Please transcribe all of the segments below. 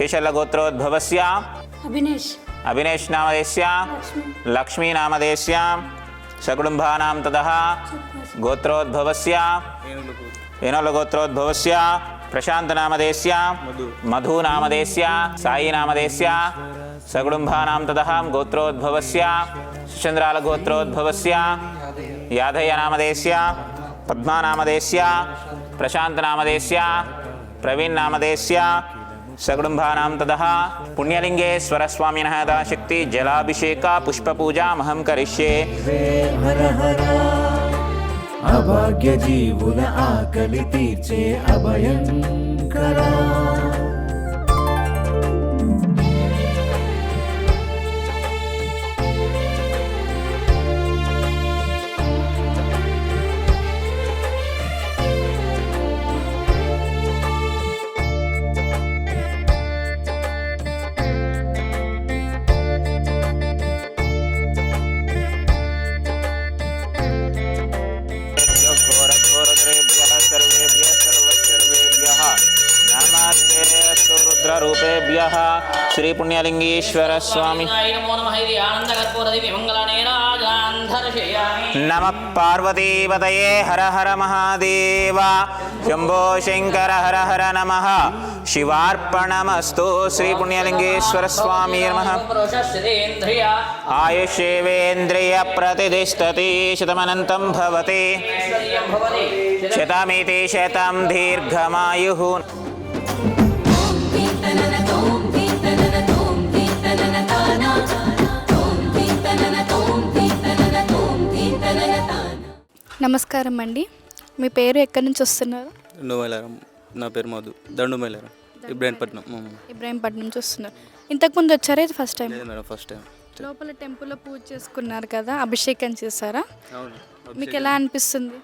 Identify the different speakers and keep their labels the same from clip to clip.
Speaker 1: शेषलगोत्रोद्भवस्य
Speaker 2: अभिनेश।
Speaker 1: अभिनेश नामधेस्यां
Speaker 2: लक्ष्मी।
Speaker 1: नामधेस्यां सकुटुम्बानां ततः। गोत्रोद्भवस्य। वेणुलगोत्रोद्भवस्य। प्रशान्तनामधेस्य मधुनामधेस्य सायीनामधेस्य सकुटुम्बानां ततः गोत्रोद्भवस्य। सुचन्द्रालगोत्रोद्भवस्य। याधयनामधेस्य पद्मानामधेस्य प्रशान्तनामधेस्य प्रवीण्नामधेस्य సగుడుంభానాం యాదయ్య నామదేశ్య పద్మా నామదేశ్య ప్రశాంత నామదేశ్య ప్రవీణ్ జలాభిషేక పుష్పపూజామహం కరిష్యే
Speaker 3: అభాగ్య జీవుల ఆకలి తీర్చే అభయంకరా.
Speaker 4: रूपेभ्यः श्रीपुण्यलिङ्गीश्वर स्वामी।
Speaker 1: नमः पार्वतीपतये हर हर महादेव। शंभो शंकर हर हर नमः। शिवार्पणमस्तु
Speaker 4: श्रीपुण्यलिङ्गेश्वर
Speaker 1: स्वामी नम। आयुषेन्द्रिय
Speaker 4: प्रतिष्ठति शतमन
Speaker 1: शतमीति शतमिति दीर्घमायु।
Speaker 5: నమస్కారం అండి. మీ పేరు ఎక్కడి నుంచి వస్తున్నారు?
Speaker 6: దండు మైలారం నా పేరు మధు. దండు మైలారం ఇబ్రాహీంపట్నం.
Speaker 5: ఇబ్రాహీంపట్నం నుంచి వస్తున్నారు. ఇంతకుముందు వచ్చారా? ఇది first time
Speaker 6: madam first time
Speaker 5: లోపల టెంపుల్లో పూజ చేసుకున్నారు కదా అభిషేకం చేశారా?
Speaker 6: అవును.
Speaker 5: మీకు ఎలా అనిపిస్తుంది?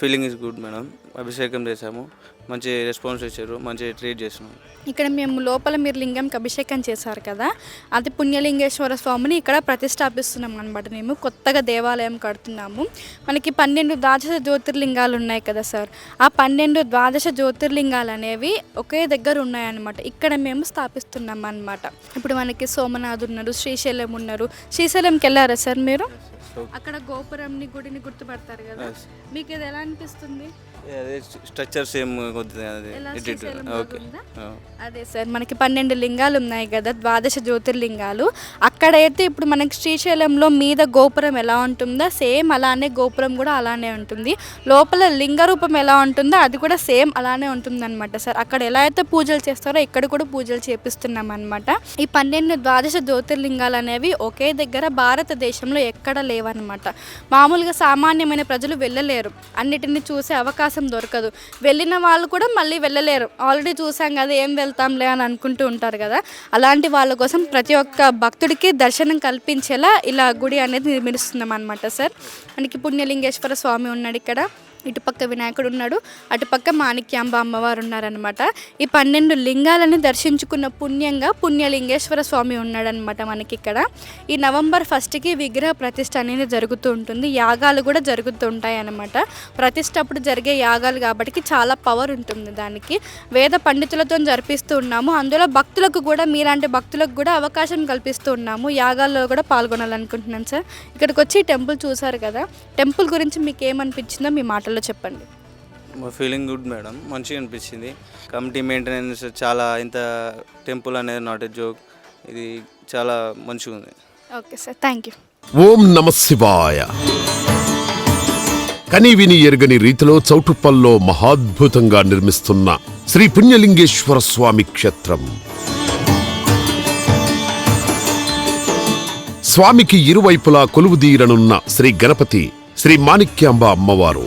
Speaker 6: ఫీలింగ్ ఇస్ గుడ్ మేడం అభిషేకం చేశాము. మంచి రెస్పాన్స్ ఇచ్చారు. మంచి ట్రీట్ చేసినాం.
Speaker 5: ఇక్కడ మేము లోపల మీరు లింగంకి అభిషేకం చేశారు కదా? అది పుణ్యలింగేశ్వర స్వామిని ఇక్కడ ప్రతిష్టాపిస్తున్నాం అనమాట మేము. కొత్తగా దేవాలయం కడుతున్నాము. మనకి పన్నెండు ద్వాదశ జ్యోతిర్లింగాలు ఉన్నాయి కదా సార్? ఆ పన్నెండు ద్వాదశ జ్యోతిర్లింగాలు అనేవి ఒకే దగ్గర ఉన్నాయన్నమాట. ఇక్కడ మేము స్థాపిస్తున్నాం అన్నమాట. ఇప్పుడు మనకి సోమనాథ్ ఉన్నారు శ్రీశైలం ఉన్నారు. శ్రీశైలంకి వెళ్ళారా సార్ మీరు? అక్కడ గోపురంని గుడిని గుర్తుపడతారు కదా. మీకు ఇది ఎలా అనిపిస్తుంది?
Speaker 6: Structure same okay? ఆ.
Speaker 5: అదే సార్ మనకి పన్నెండు లింగాలు ఉన్నాయి కదా ద్వాదశ జ్యోతిర్లింగాలు. అక్కడైతే ఇప్పుడు మనకి శ్రీశైలంలో మీద గోపురం ఎలా ఉంటుందో? సేమ్ అలానే గోపురం కూడా అలానే ఉంటుంది. లోపల లింగ రూపం ఎలా ఉంటుందో అది కూడా సేమ్ అలానే ఉంటుంది అనమాట సార్. అక్కడ ఎలా అయితే పూజలు చేస్తారో ఇక్కడ కూడా పూజలు చేపిస్తున్నాం అనమాట ఈ పన్నెండు ద్వాదశ జ్యోతిర్లింగాలు అనేవి ఒకే దగ్గర భారతదేశంలో ఎక్కడ లేవన్నమాట. మామూలుగా సామాన్యమైన ప్రజలు వెళ్ళలేరు. అన్నిటిని చూసే అవకాశం దొరకదు. వెళ్ళిన వాళ్ళు కూడా మళ్ళీ వెళ్ళలేరు. ఆల్రెడీ చూసాం కదా ఏం వెళ్తాంలే అని అనుకుంటూ ఉంటారు కదా. అలాంటి వాళ్ళ కోసం ప్రతి ఒక్క భక్తుడికి దర్శనం కల్పించేలా ఇలా గుడి అనేది నిర్మిస్తున్నాం అనమాట సార్. మనకి పుణ్యలింగేశ్వర స్వామి ఉన్నాడు ఇక్కడ. ఇటుపక్క వినాయకుడు ఉన్నాడు అటుపక్క మాణిక్యాంబ అమ్మవారు ఉన్నారనమాట ఈ పన్నెండు లింగాలని దర్శించుకున్న పుణ్యంగా పుణ్యలింగేశ్వర స్వామి ఉన్నాడనమాట మనకి ఇక్కడ ఈ నవంబర్ ఫస్ట్కి విగ్రహ ప్రతిష్ట అనేది జరుగుతూ ఉంటుంది యాగాలు కూడా జరుగుతూ ఉంటాయి అనమాట ప్రతిష్ట అప్పుడు జరిగే యాగాలు కాబట్టి చాలా పవర్ ఉంటుంది దానికి. వేద పండితులతో జరిపిస్తూ ఉన్నాము అందులో భక్తులకు కూడా మీలాంటి భక్తులకు కూడా అవకాశం కల్పిస్తూ ఉన్నాము యాగాల్లో కూడా పాల్గొనాలనుకుంటున్నాను సార్. ఇక్కడికి వచ్చి టెంపుల్ చూసారు కదా టెంపుల్ గురించి మీకు ఏమనిపించిందో మీ మాట మాటల్లో చెప్పండి.
Speaker 6: మా ఫీలింగ్ గుడ్ మేడం మంచిగా అనిపించింది. కమిటీ మెయింటెనెన్స్ చాలా ఇంత టెంపుల్ అనేది నాట్ ఎ జోక్ ఇది చాలా మంచిగా ఉంది.
Speaker 5: Okay sir thank you.
Speaker 7: ఓం నమ శివాయ. కని విని ఎరుగని రీతిలో చౌటుప్పల్లో మహాద్భుతంగా నిర్మిస్తున్న శ్రీ పుణ్యలింగేశ్వర స్వామి క్షేత్రం. స్వామికి ఇరువైపులా కొలువుదీరనున్న శ్రీ గణపతి శ్రీ మాణిక్యాంబ అమ్మవారు.